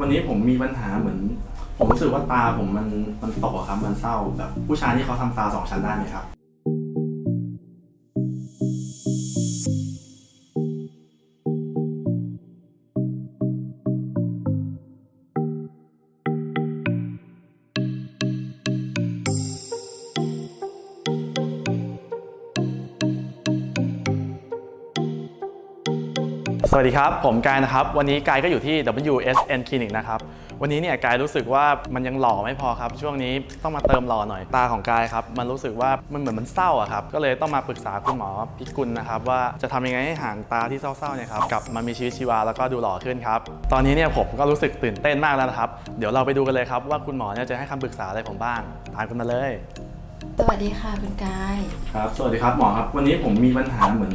วันนี้ผมมีปัญหาเหมือน ผมรู้สึกว่าตาผมมันมันตกอะครับ มันเศร้าแบบผู้ชายที่เขาทำตาสองชั้นได้ไหมครับ สวัสดีครับ ผมกายนะครับ วันนี้กายก็อยู่ที่ WSN Clinic นะครับ วันนี้เนี่ยกายรู้สึกว่ามันยังหล่อไม่พอครับ ช่วงนี้ต้องมาเติมหล่อหน่อยตาของกายครับ มันรู้สึกว่ามันเหมือนมันเศร้าอะครับ ก็เลยต้องมาปรึกษาคุณหมอพิกุลนะครับ ว่าจะทำยังไงให้ห่างตาที่เศร้าๆเนี่ยครับกลับมามีชีวิตชีวาแล้วก็ดูหล่อขึ้นครับ ตอนนี้เนี่ยผมก็รู้สึกตื่นเต้นมากแล้วนะครับ เดี๋ยวเราไปดูกันเลยครับว่าคุณหมอเนี่ยจะให้คำปรึกษาอะไรผมบ้างตามกันมาเลย สวัสดีค่ะคุณกาย ครับ สวัสดีครับหมอครับ วันนี้ผมมีปัญหาเหมือน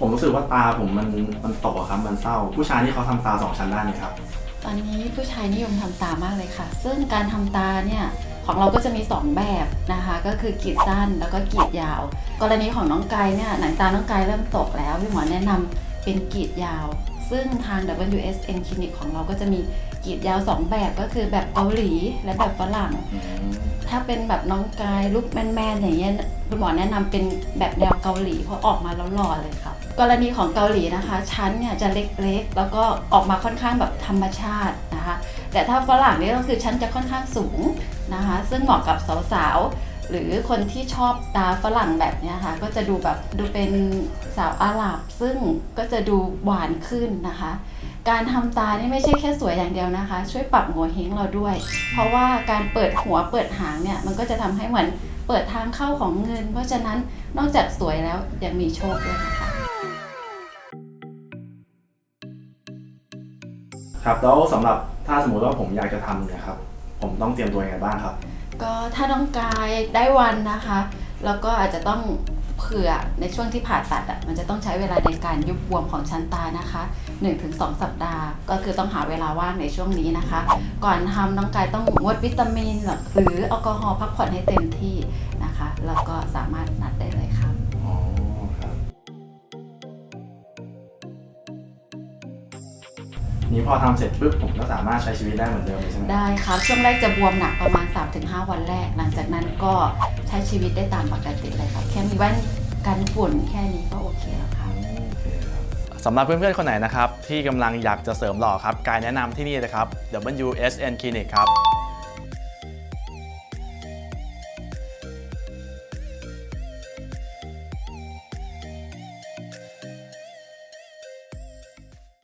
ผมรู้สึกว่าตาผมมันมันตกอะครับ มันเศร้า ผู้ชายที่เขาทำตาสองชั้นได้ไหมครับ ตอนนี้ผู้ชายนิยมทำตามากเลยค่ะ ซึ่งการทำตาเนี่ยของเราก็จะมี 2 แบบนะคะ ก็คือกรีดสั้นแล้วก็กรีดยาว กรณีของน้องกายเนี่ยหนังตาน้องกายเริ่มตกแล้วพี่หมอแนะนำเป็นกรีดยาว ซึ่งทาง WSN Clinic ของเราก็จะมีกรีดยาว 2 แบบก็คือแบบเกาหลีและแบบฝรั่ง ถ้าเป็นแบบน้องกายลุกแมนๆอย่างเงี้ยคุณหมอแนะนำเป็นแบบแนวเกาหลีเพราะออกมาแล้วหล่อเลยครับ กรณีของเกาหลีนะคะชั้นเนี่ยจะเล็กๆ แล้วก็ออกมาค่อนข้างแบบธรรมชาตินะคะ แต่ถ้าฝรั่งนี่ก็คือชั้นจะค่อนข้างสูงนะคะ ซึ่งเหมาะกับสาวๆหรือคนที่ชอบตาฝรั่งแบบเนี้ยค่ะก็จะดูแบบดูเป็นสาวอาหรับซึ่งก็จะดูหวานขึ้นนะคะ การทำตานี่ไม่ใช่แค่สวยอย่างเดียวนะคะ ช่วยปรับหัวเฮงเราด้วย เพราะว่าการเปิดหัวเปิดหางเนี่ยมันก็จะทำให้เหมือนเปิดทางเข้าของเงิน เพราะฉะนั้นนอกจากสวยแล้วยังมีโชคด้วยนะคะครับแล้วสำหรับถ้าสมมติว่าผมอยากจะทำเนี่ยครับผมต้องเตรียมตัวยังไงบ้างครับ ก็ถ้าน้องกายได้วันนะคะ แล้วก็อาจจะต้อง เผื่อในช่วงที่ผ่าตัดอะมันจะต้องใช้เวลาในการยุบบวมของชั้นตานะคะ 1-2 สัปดาห์ ก็คือต้องหาเวลาว่างในช่วงนี้นะคะ ก่อนทำน้องกายต้องงดวิตามิน หรือแอลกอฮอล์พักผ่อนให้เต็มที่นะคะ แล้วก็สามารถนัดได้ นี่พอทำเสร็จปุ๊บผมก็สามารถใช้ชีวิตได้เหมือนเดิมเลยใช่ไหมได้ครับ ช่วงแรกจะบวมหนักประมาณ 3-5 วันแรก หลังจากนั้นก็ใช้ชีวิตได้ตามปกติเลยครับ แค่มีแว่นกันฝุ่นแค่นี้ก็โอเคแล้วค่ะสำหรับเพื่อนๆ คนไหนนะครับ ที่กำลังอยากจะเสริมหล่อครับ กายแนะนำที่นี่เลยครับ WSN Clinic ครับ